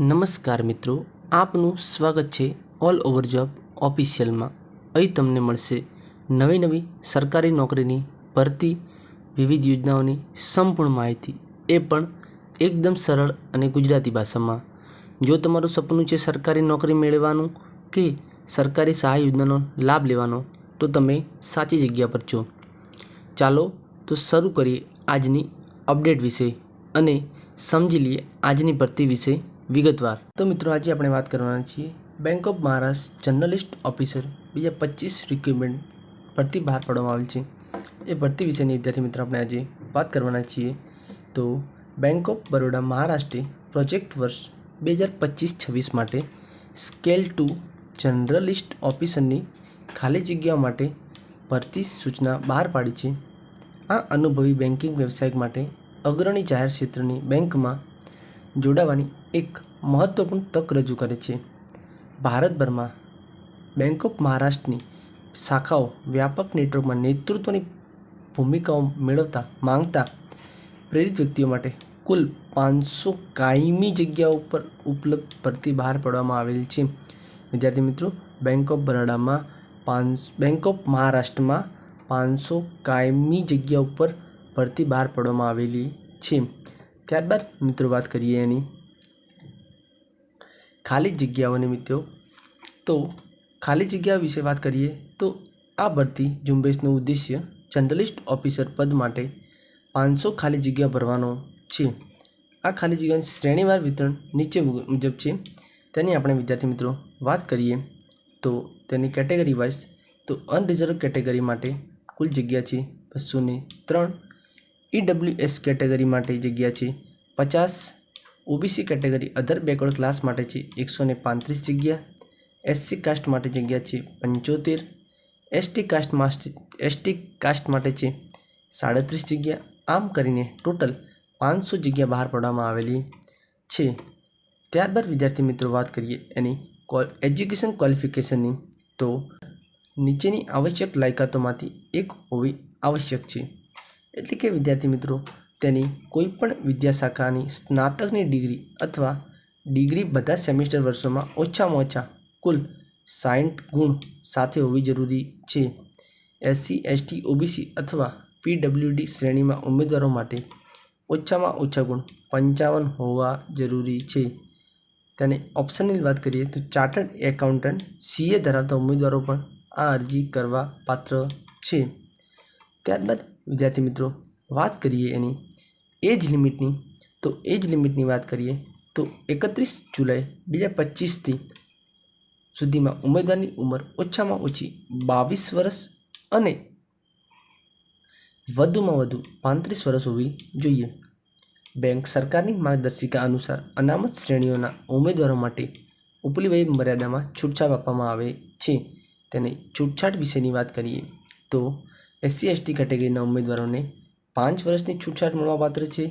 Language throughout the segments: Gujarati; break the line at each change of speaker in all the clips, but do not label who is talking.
નમસ્કાર મિત્રો, આપનું સ્વાગત છે ઓલ ઓવર જોબ ઓફિશિયલમાં. અહીં તમને મળશે નવી નવી સરકારી નોકરીની ભરતી, વિવિધ યોજનાઓની સંપૂર્ણ માહિતી. એ પણ એકદમ સરળ અને ગુજરાતી ભાષામાં. જો તમારું સપનું છે સરકારી નોકરી મેળવવાનું કે સરકારી સહાય યોજનાનો લાભ લેવાનો, તો તમે સાચી જગ્યા પર છો. ચાલો તો શરૂ કરીએ આજની અપડેટ વિશે અને સમજી લઈએ આજની ભરતી વિશે. વિગતવાર. તો મિત્રો, આજે આપણે વાત કરવાના છીએ bank of Maharashtra generalist officer બીજા પચીસ રિક્રુટમેન્ટ ભરતી બહાર પાડવામાં આવેલ છે. એ ભરતી વિશેની વિદ્યાર્થી મિત્રો, આપણે આજે વાત કરવાના છીએ. તો બેંક ઓફ બરોડા મહારાષ્ટ્રે પ્રોજેક્ટ વર્ષ બે હજાર પચીસ છવ્વીસ માટે સ્કેલ ટુ જર્નલિસ્ટ ઓફિસરની ખાલી જગ્યાઓ માટે ભરતી સૂચના બહાર પાડી છે. આ અનુભવી બેન્કિંગ વ્યવસાય માટે અગ્રણી જાહેર ક્ષેત્રની બેંકમાં જોડાવાની એક મહત્વપૂર્ણ તક રજૂ કરે છે. ભારતભરમાં બેંક ઓફ મહારાષ્ટ્રની શાખાઓ વ્યાપક નેટવર્કમાં નેતૃત્વની ભૂમિકાઓ મેળવતા માંગતા પ્રેરિત વ્યક્તિઓ માટે કુલ પાંચસો કાયમી જગ્યાઓ પર ઉપલબ્ધ ભરતી બહાર પાડવામાં આવેલ છે. વિદ્યાર્થી મિત્રો બેંક ઓફ બરોડામાં પાંચ બેંક ઓફ મહારાષ્ટ્રમાં પાંચસો કાયમી જગ્યા ઉપર ભરતી બહાર પાડવામાં આવેલી છે. ત્યારબાદ મિત્રો વાત કરીએ એની ખાલી જગ્યાઓની મિત્રો તો ખાલી જગ્યા વિશે વાત કરીએ તો આ ભરતી ઝુંબેશનો ઉદ્દેશ્ય જર્નલિસ્ટ ઓફિસર પદ માટે પાંચસો ખાલી જગ્યા ભરવાનો છે. આ ખાલી જગ્યાનું શ્રેણીવાર વિતરણ નીચે મુજબ છે. તેની આપણે વિદ્યાર્થી મિત્રો વાત કરીએ તો તેની કેટેગરી વાઇઝ તો અનરિઝર્વ કેટેગરી માટે કુલ જગ્યા છે બસો ત્રણ. ઈડબ્લ્યુએસ કેટેગરી માટે જગ્યા છે, પચાસ. OBC category other backward class માટે છે, એકસો ને પાંત્રીસ જગ્યા. એસસી કાસ્ટ માટે જગ્યા છે, પંચોતેર. એસટી કાસ્ટ માસ્ટ એસટી કાસ્ટ માટે છે, સાડત્રીસ જગ્યા. આમ કરીને ટોટલ પાંચસો જગ્યા બહાર પાડવામાં આવેલી છે. ત્યારબાદ વિદ્યાર્થી મિત્રો વાત કરીએ એની એજ્યુકેશન ક્વોલિફિકેશનની તો નીચેની આવશ્યક લાયકાતોમાંથી એક હોવી આવશ્યક છે. એટલે કે વિદ્યાર્થી મિત્રો, તેની કોઈપણ વિદ્યાશાખાની સ્નાતકની ડિગ્રી અથવા ડિગ્રી બધા સેમિસ્ટર વર્ષોમાં ઓછામાં ઓછા કુલ સાઠ ગુણ સાથે હોવી જરૂરી છે. એસસી એસટી ઓબીસી અથવા પીડબ્લ્યુડી શ્રેણીમાં ઉમેદવારો માટે ઓછામાં ઓછા ગુણ પંચાવન હોવા જરૂરી છે. તેને ઓપ્શનની વાત કરીએ તો ચાર્ટર્ડ એકાઉન્ટન્ટ સીએ ધરાવતા ઉમેદવારો પણ આ અરજી કરવા પાત્ર છે. ત્યારબાદ વિદ્યાર્થી મિત્રો, વાત કરીએ એની એજ લિમિટની. તો એજ લિમિટની વાત કરીએ તો એકત્રીસ જુલાઈ બે હજાર પચીસથી સુધીમાં ઉમેદવારની ઉંમર ઓછામાં ઓછી બાવીસ વર્ષ અને વધુમાં વધુ પાંત્રીસ વર્ષ હોવી જોઈએ. બેંક સરકારની માર્ગદર્શિકા અનુસાર અનામત શ્રેણીઓના ઉમેદવારો માટે ઉપલી વય મર્યાદામાં છૂટછાટ આપવામાં આવે છે. તેને છૂટછાટ વિશેની વાત કરીએ તો એસસી એસટી કેટેગરીના ઉમેદવારોને પાંચ વર્ષની છૂટછાટ મળવાપાત્ર છે.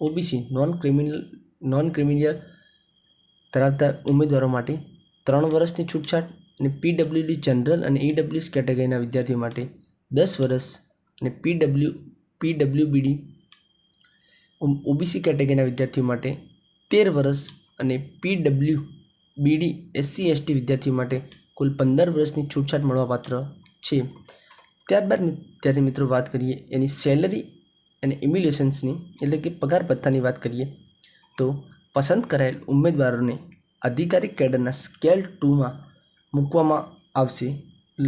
OBC non criminal non criminal ધરાવતા ઉમેદવારો માટે ત્રણ વર્ષની છૂટછાટ અને પીડબ્લ્યુડી જનરલ અને ઈડબ્લ્યુએસ કેટેગરીના વિદ્યાર્થીઓ માટે દસ વર્ષ અને પીડબ્લ્યુ પીડબ્લ્યુબીડી ઓબીસી કેટેગરીના વિદ્યાર્થીઓ માટે તેર વર્ષ અને પીડબ્લ્યુ બીડી એસસી એસટી વિદ્યાર્થીઓ માટે કુલ પંદર વર્ષની છૂટછાટ મળવાપાત્ર છે. ત્યારબાદ ત્યારે મિત્રો વાત કરીએ એની સેલરી અને ઇમ્યુલેશન્સની એટલે કે પગાર ભથ્થાની વાત કરીએ, તો પસંદ કરાયેલ ઉમેદવારોને અધિકારી કેડરના સ્કેલ ટુમાં મૂકવામાં આવશે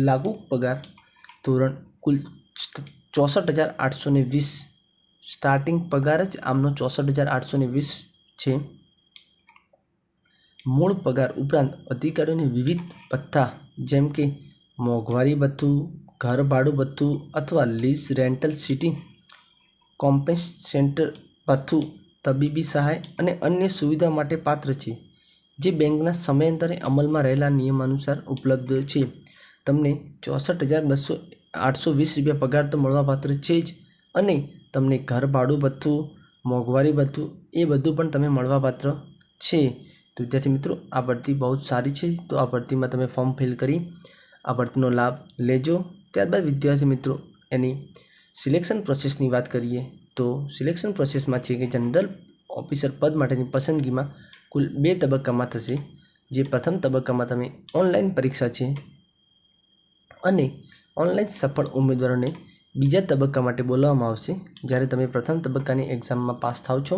લાગુ પગાર ધોરણ કુલ ચોસઠ હજાર આઠસો ને વીસ સ્ટાર્ટિંગ પગાર જ આમનો ચોસઠ હજાર આઠસો ને વીસ છે. મૂળ પગાર ઉપરાંત અધિકારીઓને વિવિધ ભથ્થા, જેમ કે મોંઘવારી ભથ્થું ઘર, ભાડું ભથ્થું અથવા લીઝ, રેન્ટલ સિટી કોમ્પેન્સેન્ટર ભથ્થું, તબીબી સહાય અને અન્ય સુવિધા માટે પાત્ર છે, જે બેંકના સમયાંતરે અમલમાં રહેલા નિયમ અનુસાર ઉપલબ્ધ છે. તમને ચોસઠ હજાર બસો આઠસો વીસ રૂપિયા પગાર તો મળવાપાત્ર છે જ અને તમને ઘર, ભાડું ભથ્થું, મોંઘવારી ભથ્થું એ બધું પણ તમે મળવાપાત્ર છે. તો વિદ્યાર્થી મિત્રો, આ ભરતી બહુ જ સારી છે. તો આ ભરતીમાં તમે ફોર્મ ફિલ કરી, આ ભરતીનો લાભ લેજો. ત્યારબાદ વિદ્યાર્થી મિત્રો, એની સિલેક્શન પ્રોસેસની વાત કરીએ, તો સિલેક્શન પ્રોસેસમાં છે કે જનરલ ઓફિસર પદ માટેની પસંદગીમાં કુલ બે તબક્કામાં થશે. જે પ્રથમ તબક્કામાં તમે ઓનલાઈન પરીક્ષા છે અને ઓનલાઈન સફળ ઉમેદવારોને બીજા તબક્કા માટે બોલાવવામાં આવશે. જ્યારે તમે પ્રથમ તબક્કાની એક્ઝામમાં પાસ થાવ છો,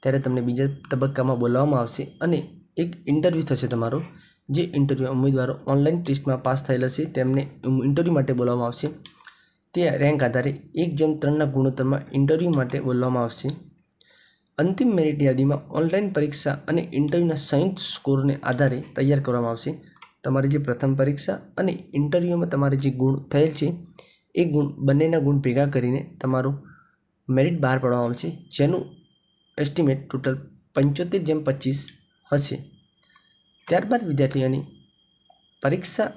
ત્યારે તમને બીજા તબક્કામાં બોલાવવામાં આવશે અને એક ઇન્ટરવ્યૂ થશે તમારો. જે ઇન્ટરવ્યૂ ઉમેદવારો ઓનલાઈન ટેસ્ટમાં પાસ થયેલા છે, તેમને ઇન્ટરવ્યૂ માટે બોલાવવામાં આવશે. તે રેન્ક આધારે એક જેમ ત્રણના ગુણોત્તરમાં ઇન્ટરવ્યૂ માટે બોલાવવામાં આવશે. અંતિમ મેરિટ યાદીમાં ઓનલાઈન પરીક્ષા અને ઇન્ટરવ્યૂના સંયુક્ત સ્કોરને આધારે તૈયાર કરવામાં આવશે. તમારી જે પ્રથમ પરીક્ષા અને ઇન્ટરવ્યૂમાં તમારે જે ગુણ થયેલ છે, એ ગુણ બંનેના ગુણ ભેગા કરીને તમારું મેરિટ બહાર પાડવામાં આવશે, જેનું એસ્ટિમેટ ટોટલ પંચોતેર જેમ પચીસ હશે. ત્યારબાદ વિદ્યાર્થીઓની પરીક્ષા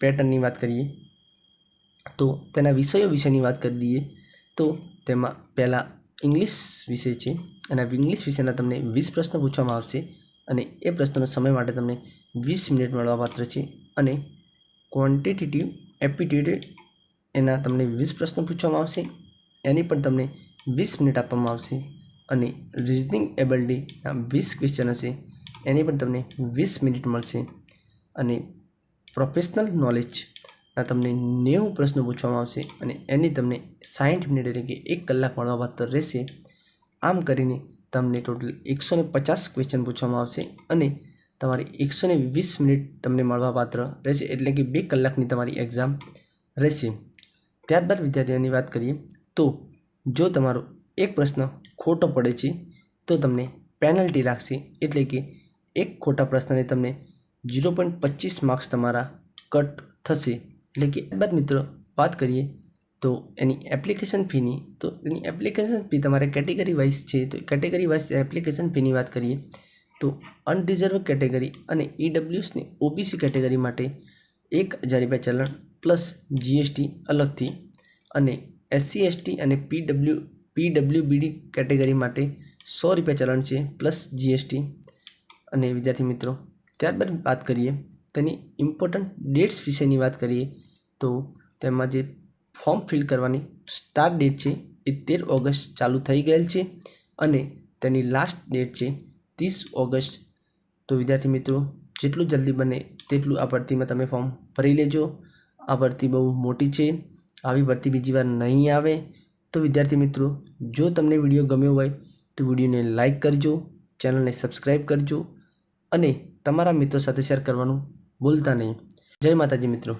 પેટર્નની વાત કરીએ, તો તેના વિષયો વિશેની વાત કરી દઈએ, તો તેમાં પહેલાં ઇંગ્લિશ વિષય છે અને ઇંગ્લિશ વિષયના તમને વીસ પ્રશ્નો પૂછવામાં આવશે અને એ પ્રશ્નોનો સમય માટે તમને વીસ મિનિટ મળવાપાત્ર છે અને ક્વોન્ટિટેટિવ એપ્ટિટ્યૂડ એના તમને વીસ પ્રશ્નો પૂછવામાં આવશે, એની પણ તમને વીસ મિનિટ આપવામાં આવશે અને રિઝનિંગ એબિલિટીના વીસ ક્વેશ્ચન હશે. એની પણ તમને વીસ મિનિટ મળશે અને પ્રોફેશનલ નોલેજના તમને નેવું પ્રશ્નો પૂછવામાં આવશે અને એની તમને સાઠ મિનિટ એટલે કે એક કલાક મળવાપાત્ર રહેશે. આમ કરીને તમને ટોટલ એકસો પચાસ ક્વેશ્ચન પૂછવામાં આવશે અને તમારી એકસો વીસ મિનિટ તમને મળવાપાત્ર રહેશે એટલે કે બે કલાકની તમારી એક્ઝામ રહેશે. ત્યારબાદ વિદ્યાર્થીઓની વાત કરીએ તો જો તમારો એક પ્રશ્ન ખોટો પડે છે તો તમને પેનલ્ટી લાગશે એટલે કે એક ખોટા પ્રશ્નને તમને ઝીરો પોઈન્ટ પચીસ માર્ક્સ તમારા કટ થશે. એટલે કે બાદ મિત્રો, વાત કરીએ તો એની એપ્લિકેશન ફીની તો એની એપ્લિકેશન ફી તમારે કેટેગરી વાઇઝ છે, તો કેટેગરી વાઇઝ એપ્લિકેશન ફીની વાત કરીએ, તો અનરિઝર્વ કેટેગરી અને ઈડબ્લ્યુએસની ઓબીસી કેટેગરી માટે એક હજાર રૂપિયા ચલણ પ્લસ જીએસટી અલગથી અને એસસી એસટી અને પીડબ્લ્યુ પીડબ્લ્યુબીડી કેટેગરી માટે સો રૂપિયા ચલણ છે પ્લસ જીએસટી અને વિદ્યાર્થી મિત્રો, ત્યારબાદ વાત કરીએ, તેની ઇમ્પોર્ટન્ટ ડેટ્સ વિશેની વાત કરીએ, તો તેમાં જે ફોર્મ ફિલ કરવાની સ્ટાર્ટ ડેટ છે એ તેર ઓગસ્ટ ચાલુ થઈ ગયેલ છે અને તેની લાસ્ટ ડેટ છે ત્રીસ ઓગસ્ટ. તો વિદ્યાર્થી મિત્રો, જેટલું જલ્દી બને તેટલું આ ભરતીમાં તમે ફોર્મ ભરી લેજો. આ ભરતી બહુ મોટી છે, આવી ભરતી બીજી વાર નહીં આવે. તો વિદ્યાર્થી મિત્રો, જો તમને વીડિયો ગમ્યો હોય તો વિડીયોને લાઇક કરજો, ચેનલને સબસ્ક્રાઈબ કરજો અને તમારા મિત્રો સાથે શેર કરવાનું ભૂલતા નહીં. જય માતાજી મિત્રો.